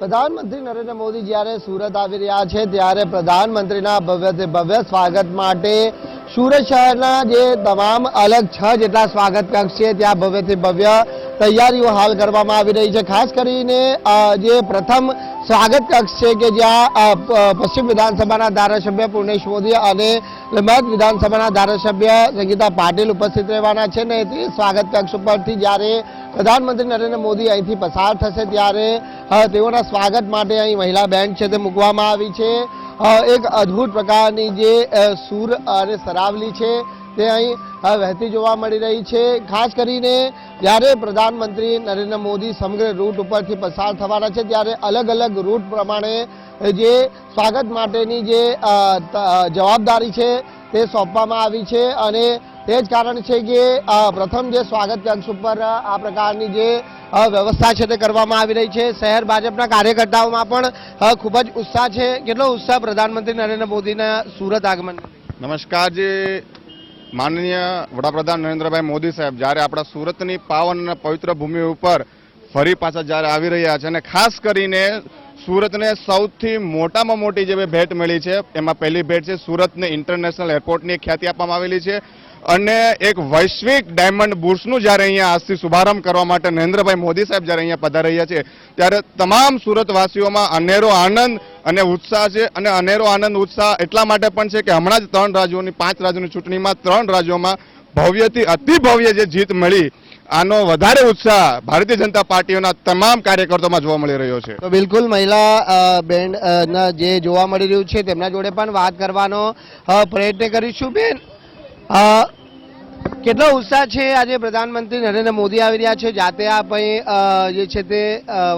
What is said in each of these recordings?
પ્રધાનમંત્રી નરેન્દ્ર મોદી જ્યારે સુરત આવી રહ્યા છે, ત્યારે પ્રધાનમંત્રીના ભવ્ય ભવ્ય સ્વાગત માટે સુરત શહેરના જે તમામ અલગ છ જેટલા સ્વાગત કક્ષ છે, ત્યાં ભવ્યથી ભવ્ય તૈયારીઓ હાલ કરવામાં આવી રહી છે. ખાસ કરીને જે પ્રથમ સ્વાગત કક્ષ છે કે જ્યાં પશ્ચિમ વિધાનસભાના ધારાસભ્ય પૂર્ણેશ મોદી અને લીંબાયત વિધાનસભાના ધારાસભ્ય સંગીતા પાટીલ ઉપસ્થિત રહેવાના છે ને તે સ્વાગત કક્ષ ઉપરથી જ્યારે પ્રધાનમંત્રી નરેન્દ્ર મોદી અહીંથી પસાર થશે ત્યારે તેઓના સ્વાગત માટે અહીં મહિલા બેન્ડ છે તે મૂકવામાં આવી છે. એક અદ્ભુત પ્રકારની જે સૂર અને સરાવલી છે તે અહીં વહેતી જોવા મળી રહી છે. ખાસ કરીને જ્યારે પ્રધાનમંત્રી નરેન્દ્ર મોદી સમગ્ર રૂટ ઉપરથી પસાર થવાના છે, ત્યારે અલગ અલગ રૂટ પ્રમાણે જે સ્વાગત માટેની જે જવાબદારી છે તે સોંપવામાં આવી છે. અને તે જ કારણ છે કે પ્રથમ જે સ્વાગત કક્ષ ઉપર આ પ્રકારની જે વ્યવસ્થા છે તે કરવામાં આવી રહી છે. શહેર ભાજપના કાર્યકર્તાઓમાં પણ ખૂબ જ ઉત્સાહ છે. કેટલો ઉત્સાહ પ્રધાનમંત્રી નરેન્દ્ર મોદીના સુરત આગમન. નમસ્કાર જે. માનનીય વડાપ્રધાન નરેન્દ્રભાઈ મોદી સાહેબ, જ્યારે આપણા સુરતની પાવન અને પવિત્ર ભૂમિ ઉપર ફરી પાછા જ્યારે આવી રહ્યા છે અને ખાસ કરીને સુરતને સૌથી મોટામાં મોટી જે ભેટ મળી છે, એમાં પહેલી ભેટ છે સુરતને ઇન્ટરનેશનલ એરપોર્ટની ખ્યાતિ આપવામાં આવેલી છે. અને એક વૈશ્વિક ડાયમંડ બુર્સનું જ્યારે અહીંયા આજથી શુભારંભ કરવા માટે નરેન્દ્રભાઈ મોદી સાહેબ જ્યારે અહીંયા પધારી રહ્યા છે, ત્યારે તમામ સુરતવાસીઓમાં અનેરો આનંદ અને ઉત્સાહ છે. અને અનેરો આનંદ, ઉત્સાહ એટલા માટે પણ છે કે હમણાં જ ત્રણ રાજ્યોની, પાંચ રાજ્યોની ચૂંટણીમાં ત્રણ રાજ્યોમાં ભવ્યથી અતિ ભવ્ય જે જીત મળી, આનો વધારે ઉત્સાહ ભારતીય જનતા પાર્ટીઓના તમામ કાર્યકર્તોમાં જોવા મળી રહ્યો છે. તો બિલકુલ મહિલા બેન જે જોવા મળી રહ્યું છે, તેમના જોડે પણ વાત કરવાનો પ્રયત્ન કરીશું, બેન. કેટલો ઉત્સાહ છે આજે પ્રધાનમંત્રી નરેન્દ્ર મોદી આવી રહ્યા છે? જાતે અહીં જે છે તે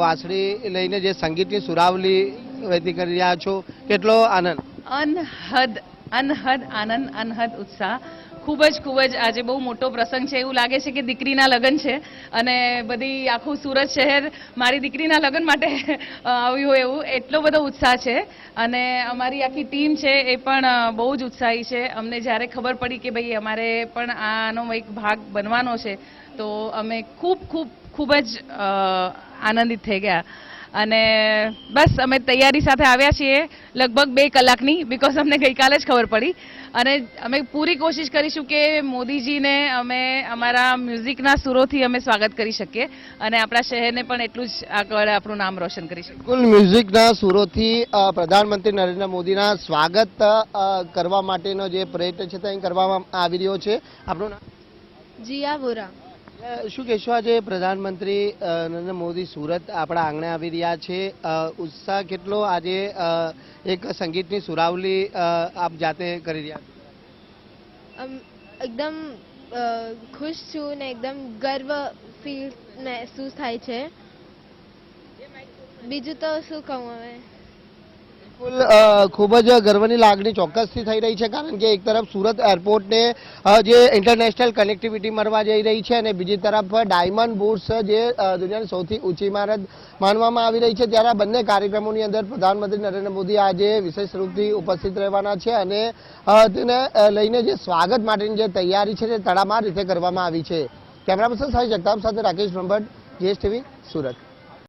વાસળી લઈને જે સંગીતની સુરાવલી વહેતી કરી રહ્યા છો. કેટલો આનંદ? અનહદ અનહદ, આનંદ, અનહદ, ઉત્સાહ. ખૂબ જ ખૂબ જ આજે બહુ મોટો પ્રસંગ છે. એવું લાગે છે કે દીકરીના લગ્ન છે. અને બધી આખું સુરત શહેર મારી દીકરીના લગ્ન માટે આવ્યું હોય એવું. એટલો બધો ઉત્સાહ છે. અને અમારી આખી ટીમ છે એ પણ બહુ જ ઉત્સાહી છે. અમને જ્યારે ખબર પડી કે ભાઈ અમારે પણ આનો એક ભાગ બનવાનો છે, તો અમે ખૂબ ખૂબ ખૂબ જ આનંદિત થઈ ગયા. અને બસ અમે તૈયારી સાથે આવ્યા છીએ લગભગ બે કલાકની બિકોઝ અમને ગઈકાલે જ ખબર પડી. અને અમે પૂરી કોશિશ કરીશું કે મોદીજીને અમે અમારા મ્યુઝિકના સુરોથી અમે સ્વાગત કરી શકીએ અને આપણા શહેરને પણ એટલું જ આગળ આપણું નામ રોશન કરી શકીએ. કુલ મ્યુઝિકના સુરોથી પ્રધાનમંત્રી નરેન્દ્ર મોદીના સ્વાગત કરવા માટેનો જે પ્રયત્ન છે તે કરવામાં આવી રહ્યો છે. આપણું નામ? જીયા વોરા. શું કહેશો આજે પ્રધાનમંત્રી નરેન્દ્ર મોદી સુરત આપણા આંગણે આવી રહ્યા છે? ઉત્સાહ કેટલો આજે એક સંગીતની સુરાવલી આપ જાતે કરી રહ્યા એકદમ ખુશ છું ને એકદમ ગર્વ ફીલ મહેસૂસ થાય છે. બીજું તો શું કહું હવે? ખૂબ જ ગર્વની લાગણી ચોક્કસથી થઈ રહી છે, કારણ કે એક તરફ સુરત એરપોર્ટને જે ઇન્ટરનેશનલ કનેક્ટિવિટી મળવા જઈ રહી છે અને બીજી તરફ ડાયમંડ બુર્સ જે દુનિયાની સૌથી ઊંચી ઇમારત માનવામાં આવી રહી છે, ત્યારે બંને કાર્યક્રમોની અંદર પ્રધાનમંત્રી નરેન્દ્ર મોદી આજે વિશેષ રૂપથી ઉપસ્થિત રહેવાના છે અને તેને લઈને જે સ્વાગત માટેની જે તૈયારી છે તે તડામાર રીતે કરવામાં આવી છે. કેમેરા પર્સન સાઈ જગતાપ સાથે રાકેશ બ્રહ્મભટ્ટ, જીએસટીવી સુરત.